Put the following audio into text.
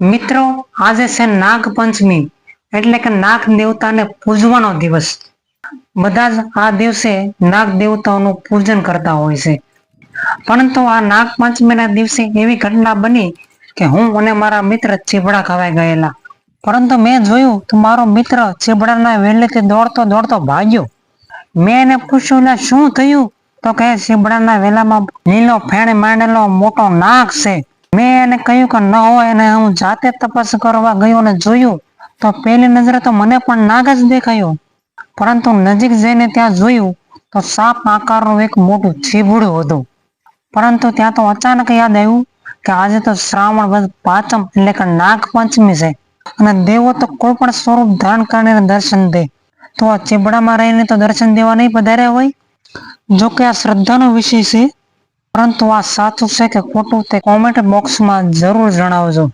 મિત્રો, આજે છે નાગ પંચમી એટલે કે નાગ દેવતાને પૂજવાનો દિવસ. બધા જ આ દિવસે નાગ દેવતાઓનું પૂજન કરતા હોય છે. પરંતુ આ નાગ પંચમીના દિવસે એવી ઘટના બની કે હું અને મારા મિત્ર ચીબડા ખવાઈ ગયેલા. પરંતુ મેં જોયું તો મારો મિત્ર ચીબડાના વેલેથી દોડતો દોડતો ભાગ્યો. મેં એને પૂછ્યું શું થયું? તો કહે, ચીબડાના વેલામાં લીલો ફેણ માંડેલો મોટો નાગ છે. મેં એને કહ્યું કે ન હોય અને હું જાતે તપાસ કરવા ગયો અને જોયું, તો પહેલી નજરે તો મને પણ નાગ જ દેખાયો. પરંતુ નજીક જઈને ત્યાં જોયું, તો સાપ આકારનું એક મોટું ચીબડું હતું. પરંતુ ત્યાં તો અચાનક યાદ આવ્યું કે આજે તો શ્રાવણ વધ પાંચમ એટલે કે નાગ પંચમી છે, અને દેવો તો કોઈ પણ સ્વરૂપ ધારણ કરીને દર્શન દે. તો આ ચીબડામાં રહીને તો દર્શન દેવા નહીં પધાર્યા હોય? જો કે આ શ્રદ્ધાનો વિષય છે પરંતુ આ સાચું છે કે ખોટું તે કોમેન્ટ બોક્સમાં જરૂર જણાવજો.